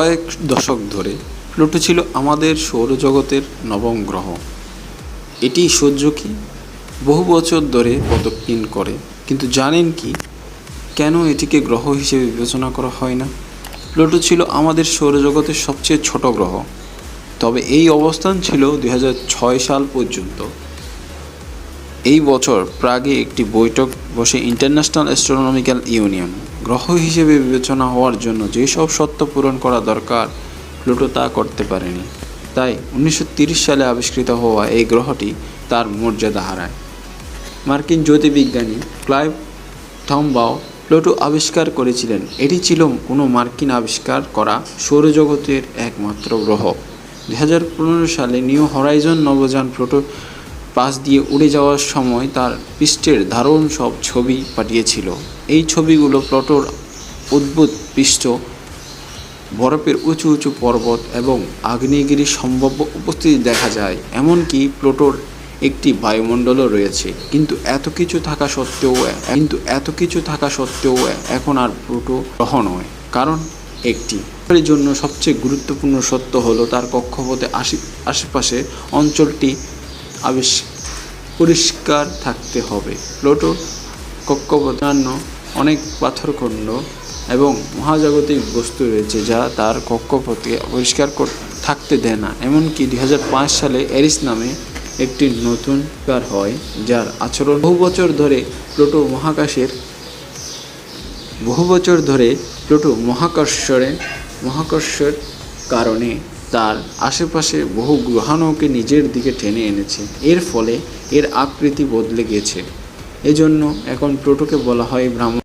কয়েক দশক ধরে প্লুটো ছিল আমাদের সৌরজগতের নবম গ্রহ। এটি সূর্যকে বহু বছর ধরে প্রদক্ষিণ করে, কিন্তু জানেন কি কেন এটিকে গ্রহ হিসেবে বিবেচনা করা হয় না? প্লুটো ছিল আমাদের সৌরজগতের সবচেয়ে ছোট গ্রহ। তবে এই অবস্থান ছিল দু হাজার ছয় সাল পর্যন্ত। এই বছর প্রাগে একটি বৈঠক বসে ইন্টারন্যাশনাল অ্যাস্ট্রোনমিক্যাল ইউনিয়ন গ্রহ হিসেবে বিবেচনা হওয়ার জন্য যেসব শর্ত পূরণ করা দরকার, প্লুটো তা করতে পারেনি। তাই উনিশশো সালে আবিষ্কৃত হওয়া এই গ্রহটি তার মর্যাদা হারায়। মার্কিন জ্যোতির্বিজ্ঞানী ক্লাইভ থমবাও প্লুটো আবিষ্কার করেছিলেন। এটি ছিল কোনো মার্কিন আবিষ্কার করা সৌরজগতের একমাত্র গ্রহ। দু হাজার পনেরো সালে নিউ হরাইজন নবযান প্লুটো পাশ দিয়ে উড়ে যাওয়ার সময় তার পৃষ্ঠের দারুণ সব ছবি পাঠিয়েছিল। এই ছবিগুলো প্লুটোর অদ্ভুত পৃষ্ঠ, বরফের উঁচু উঁচু পর্বত এবং আগ্নেয়গিরির সম্ভাব্য উপস্থিতি দেখা যায়। এমনকি প্লুটোর একটি বায়ুমণ্ডলও রয়েছে। কিন্তু এত কিছু থাকা সত্ত্বেও, কিন্তু এত কিছু থাকা সত্ত্বেও এখন আর প্লুটো গ্রহ নয়, কারণ একটি। জন্য সবচেয়ে গুরুত্বপূর্ণ সত্য হলো তার কক্ষপথে আশে আশেপাশে অঞ্চলটি আবিষ পরিষ্কার থাকতে হবে। প্লুটো কক্ষপথ অন্যান্য অনেক পাথরখণ্ড এবং মহাজাগতিক বস্তু রয়েছে যা তার কক্ষপথে পরিষ্কার কর- থাকতে দেয় না। এমনকি দু হাজার পাঁচ সালে এরিস নামে একটি নতুন কার হয়, যার আচরণ বহু বছর ধরে প্লুটো মহাকাশের বহু বছর ধরে প্লুটো মহাকর্ষণে মহাকর্ষের কারণে তার আশেপাশে বহু গ্রহাণুকে নিজের দিকে টেনে এনেছে। এর ফলে এর আকৃতি বদলে গেছে। এজন্য এখন প্লুটোকে বলা হয় ভ্রামণ